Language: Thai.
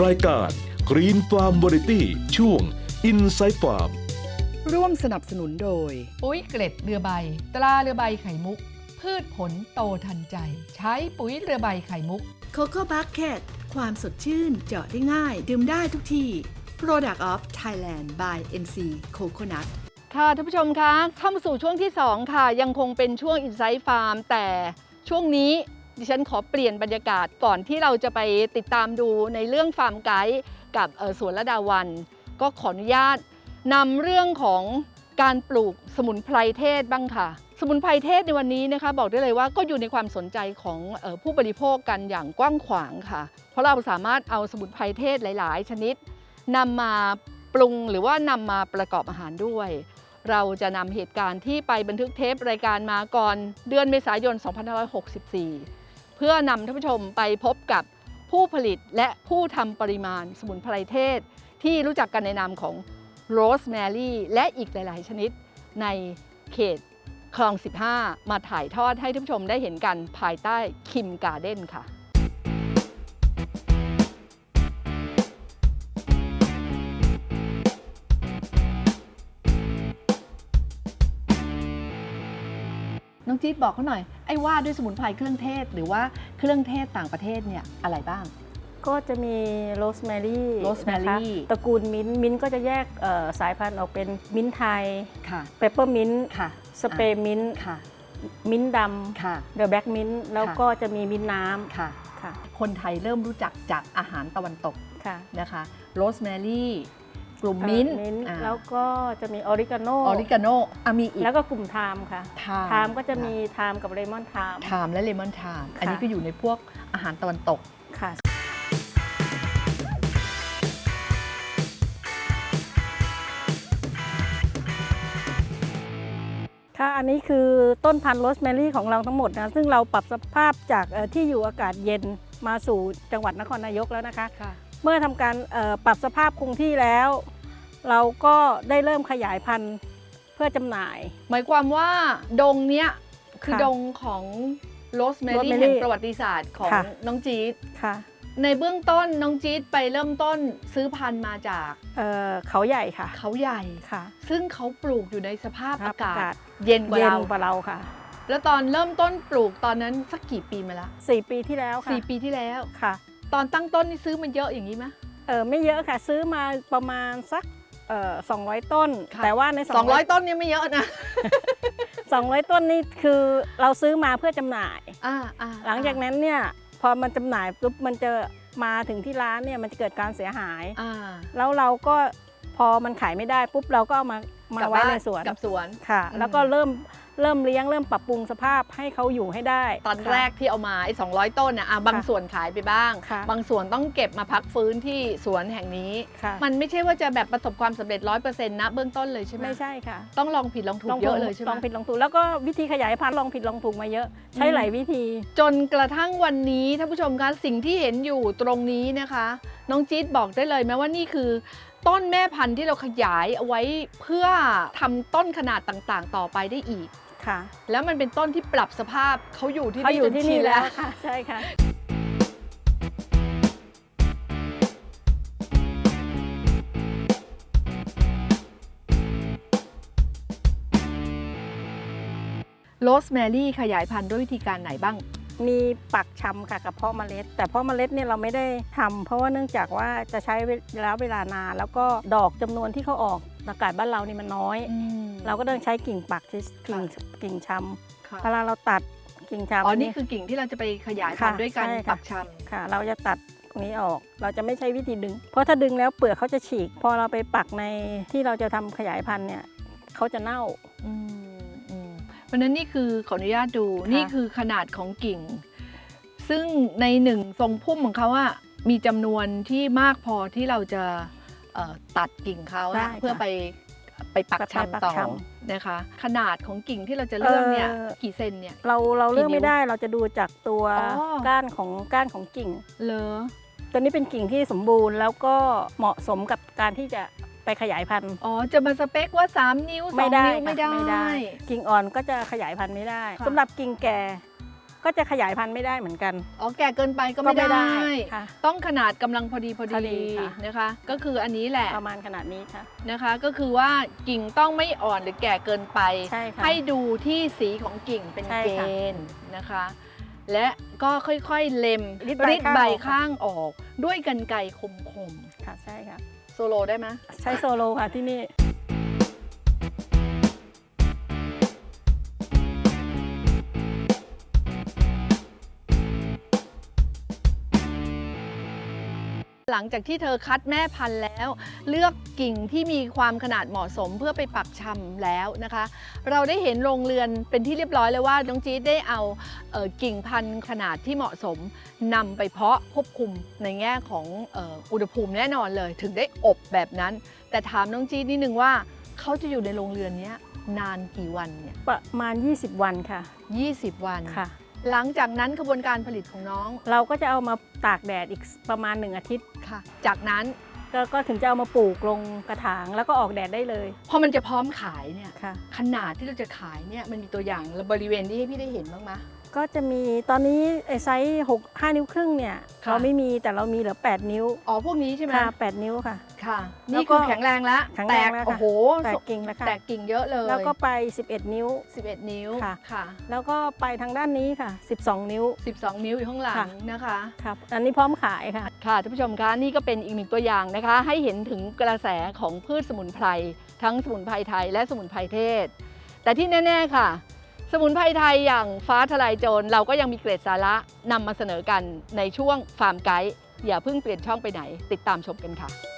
รายการ Green Farm Variety ช่วง Inside Farm ร่วมสนับสนุนโดย ปุ๋ยเกล็ดเรือใบ ตราเรือใบไข่มุก พืชผลโตทันใจ ใช้ปุ๋ยเรือใบไข่มุกโคโค่บัคเก็ตความสดชื่นเจาะได้ง่าย ดื่มได้ทุกที่ Product of Thailand by NC Coconut ค่ะท่านผู้ชมคะเข้ามาสู่ช่วงที่ 2 ค่ะ ยังคงเป็นช่วง Insight Farm แต่ช่วงนี้ ดิฉันขอเปลี่ยนบรรยากาศก่อนที่เราจะไปติดตามดูในเรื่องฟาร์มไกด์กับสวนระดาวัน ก็ขออนุญาตนำเรื่องของการปลูกสมุนไพรเทศบ้างค่ะ สมุนไพรเทศในวันนี้นะคะ บอกได้เลยว่าก็อยู่ในความสนใจของผู้บริโภคกันอย่างกว้างขวางค่ะ เพราะเราสามารถเอาสมุนไพรเทศหลาย ๆ ชนิดนำมาปรุงหรือว่านำมาประกอบอาหารด้วย เราจะนำเหตุการณ์ที่ไปบันทึกเทปรายการมาก่อนเดือนเมษายน 2564 เพื่อนำท่านผู้ชมไปพบกับผู้ผลิตและผู้ทำปริมาณสมุนไพรเทศ ที่รู้จักกันในนามของโรสแมรี่และอีกหลาย ๆ ชนิดในเขตคลอง 15 มาถ่ายทอดให้ท่านผู้ชมได้เห็นกันภายใต้คิมการ์เด้นค่ะ น้องจี๊ดบอกเขาหน่อย ไอ้ว่าด้วยสมุนไพรเครื่องเทศ หรือว่าเครื่องเทศต่างประเทศเนี่ยอะไรบ้าง ก็จะมีโรสแมรี่ Rosemary ตระกูลมิ้นท์มิ้นท์ก็จะแยกเอ่อสายพันธุ์ออกเป็นมิ้นท์ไทยค่ะ เปปเปอร์มิ้นท์ค่ะสเปรย์มิ้นท์ค่ะ มิ้นท์ดค่ะำเดอะแบล็กมิ้นท์แล้วก็จะมีมิ้นท์น้ค่ะำค่ะคนไทยเริ่มรู้จักจากอาหารตะวันตกค่ะ นะคะ โรสแมรี่ กลุ่มมิ้นท์เอ่อมิ้นท์อ่าแล้วก็จะมีออริกาโนออริกาโนอะมีอีก แล้วก็กลุ่มไทม์ค่ะทามไทม์ก็จะมีไทม์กับเลมอนไทม์ ไทามและเลมอนไทามอันนี้ค่ะ ก็อยู่ในพวกอาหารตะวันตก ค่ะ ค่ะ อันนี้คือต้นพันธุ์โรสแมรี่ของเราทั้งหมดนะ ซึ่งเราปรับสภาพจากเอ่อที่อยู่อากาศเย็นมาสู่จังหวัดนครนายกแล้วนะคะค่ะเมื่อทำการเอ่อปรับสภาพคงที่แล้ว เราก็ได้เริ่มขยายพันธุ์เพื่อจำหน่าย หมายความว่าดงเนี้ยคือค่ะดงของโรสแมรี่ Rosemary แห่งประวัติศาสตร์ของค่ะ น้องจี๊ดค่ะในเบื้องต้นน้องจี๊ดไปเริ่มต้นซื้อพันธุ์มาจากเอ่อเขาใหญ่ค่ะเขาใหญ่ ค่ะซึ่งเขาปลูกอยู่ในสภาพครับอากาอากาศศเย็นกว่าเย็นเรา กว่าเราค่ะ แล้วตอนเริ่มต้นปลูกตอนนั้นสักกี่ปีมาแล้วสี่ปีที่แล้วค่ะสี่ปีที่แล้ว ค่ะตอนตั้งต้นนี่ซื้อมันเยอะอย่างนี้ไหมเออไม่เยอะค่ะ ซื้อมาประมาณสัก เอ่อสองร้อยต้น ค่ะ แต่ว่าในสองร้อยต้นเนี่ยไม่เยอะนะสองร้อยต้นนี่คือเราซื้อมาเพื่อจำหน่าย อ่าอ่าหลังจากนั้นเนี่ยพอมันจำหน่ายปุ๊บมันจะมาถึงที่ร้านเนี่ยมันจะเกิดการเสียหาย อ่า แล้วเราก็พอมันขายไม่ได้ปุ๊บเราก็เอามา มากับไว้บ้ในสวนกับสวนค่ะอืมแล้วก็เริ่มเริ่มเลี้ยงเริ่มปรับปรุงสภาพให้เขาอยู่ให้ได้ ตอนค่ะแรกที่เอามาไอ้สองต้นน่ะอะบางค่ะส่วนขายไปบ้างค่ะบางส่วนต้องเก็บมาพักฟื้นที่สวนแห่งนี้ค่ะมันไม่ใช่ว่าจะแบบประสบความสำเร็จร้อยเปอร์เซ็นต์นะเบื้องต้นเลยใช่ไหมไม่ใช่ค่ะ ต้องลองผิดลองถูกเยอะเลยใช่ไหมลองผิดลองถูกแล้วก็วิธีขยายพันธุ์ลองผิดลองถูกมาเยอะ ใช้อืมหลายวิธี จนกระทั่งวันนี้ท่านผู้ชมคะสิ่งที่เห็นอยู่ตรงนี้นะคะ น้องจี๊ดบอกได้เลยไหมว่านี่คือ ต้นแม่พันธุ์ที่เราขยายเอาไว้เพื่อทำต้นขนาดต่างๆ ต่อไปได้อีก ค่ะแล้วมันเป็นต้นที่ปรับสภาพเขาอยู่ที่เขานี่อยู่จนที่ชินี่นแล้แล้วว ค่ะ ใช่ค่ะ โรสแมรี่ขยายพันธุ์ด้วยวิธีการไหนบ้าง มีปักชำค่ะกับเพาะเมล็ด แต่เพาะเมล็ดเนี่ยเราไม่ได้ทำเพราะว่าเนื่องจากว่าจะใช้เวลาเวลานานแล้วก็ดอกจำนวนที่เขาออกอากาศบ้านเรานี่มันน้อย เราก็ต้องใช้กิ่งปักที่กิ่งกิ่งชำเวลาเราตัดกิ่งชำอ๋อนี่คือกิ่งที่เราจะไปขยายพันธุ์ค่ะด้วยการใช่ค่ะปักชค่ะ เราจะตัดตรงนี้ออก เราจะไม่ใช้วิธีดึง เพราะถ้าดึงแล้วเปลือกเขาจะฉีก พอเราไปปักในที่เราจะทำขยายพันธุ์เนี่ยเขาจะเน่าำอืมอืมเพ ราะฉะนั้นนี่คือขออนุญาตดูค่ะนี่คือขนาดของกิ่ง ซึ่งในหนึ่งทรงพุ่มของเขาอะมีจำนวนที่มากพอที่เราจะเอ่อตัดกิ่งเขานะเพื่อไปไปปักชำต่อนะคะ ขนาดของกิ่งที่เราจะเลือกเนี่ยกี่เซนเนี่ย เราเราเลือกกี่นิ้วไม่ได้เราจะดูจากตัวอ๋อ ก้านของก้านของกิ่งเลอตัวนี้เป็นกิ่งที่สมบูรณ์แล้วก็เหมาะสมกับการที่จะ ไปขยายพันธุ์อ๋อจะมาสเปคว่า 3 นิ้ว2ไม่ได้นิ้วไม่ได้ค่ะไม่ได้ กิ่งอ่อนก็จะขยายพันธุ์ไม่ได้ค่ะสำหรับกิ่งแก่ก็จะขยายพันธุ์ไม่ได้เหมือนกัน อ๋อ แก่เกินไปก็ไม่ก็ไม่ได้ได้ค่ะต้องขนาดกำลังพอดีพอพอดีดีค่ะนะคะ ก็คืออันนี้แหละ ประมาณขนาดนี้ค่ะนะคะ ก็คือว่ากิ่งต้องไม่อ่อนหรือแก่เกินไปใช่ค่ะให้ดูที่สีของกิ่งเป็นใช่เกค่ะณฑ์นะคะ และก็ค่อยๆเล็มริดใบริดใบข้างออกข้างออก ด้วยกันไกรคมค่ะ ใช่ค่ะๆ โซโลได้ไหม ใช้โซโลค่ะที่นี่ หลังจากที่เธอคัดแม่พันธุ์แล้ว เลือกกิ่งที่มีความขนาดเหมาะสมเพื่อไปปักชำแล้วนะคะ เราได้เห็นโรงเรือนเป็นที่เรียบร้อยแล้วว่าน้องจี๊ดได้เอาเอ่อกิ่งพันธุ์ขนาดที่เหมาะสมนำไปเพาะควบคุมในแง่ของเอ่ออุณหภูมิแน่นอนเลย ถึงได้อบแบบนั้น แต่ถามน้องจี๊ดนิดนึงว่าเขาจะอยู่ในโรงเรือนเนี้ยนานกี่วันเนี่ยประมาณ 20 วันค่ะ 20 วันค่ะ หลังจากนั้นกระบวนการผลิตของน้องเราก็จะเอามาตากแดดอีกประมาณ 1 อาทิตย์ ค่ะ จากนั้น ก็ก็ถึงจะเอามาปลูกลงกระถางแล้วก็ออกแดดได้เลยพอมันจะพร้อมขายเนี่ย ค่ะ ขนาดที่เราจะขายเนี่ยมันมีตัวอย่างบริเวณที่ให้พี่ได้เห็นบ้างไหม ก็จะมีตอนนี้ไอ้ไซส์6 5 นิ้วครึ่งเนี่ยค่ะ เราไม่มีแต่เรามีเหลือ 8 นิ้วอ๋อพวกนี้ใช่ไหมค่ะ8นิ้วค่ะ ค่ะ แล้นี่วก็คือแข็งแรงแล้วแข็งแรงแล้วค่ะ โอ้โหแตกกิ่งแล้วค่ะแตกกิ่งเยอะเลยแล้วก็ไป 11 นิ้ว 11 นิ้วค่ะ ค่ะ แล้วก็ไปทางด้านนี้ค่ะ 12 นิ้ว 12 นิ้วอยู่ข้างหลังค่ะ นะคะ ครับ อันนี้พร้อมขายค่ะ ค่ะท่านผู้ชมคะนี่ก็เป็นอีกหนึ่งตัวอย่างนะคะ ให้เห็นถึงกระแสของพืชสมุนไพรทั้งสมุนไพรไทยและสมุนไพรเทศ แต่ที่แน่ ๆ ค่ะ สมุนไพรไทยอย่างฟ้าทลายโจรเราก็ยังมีเกร็ดสาระนำมาเสนอกันในช่วงฟาร์มไกด์อย่าเพิ่งเปลี่ยนช่องไปไหน ติดตามชมกันค่ะ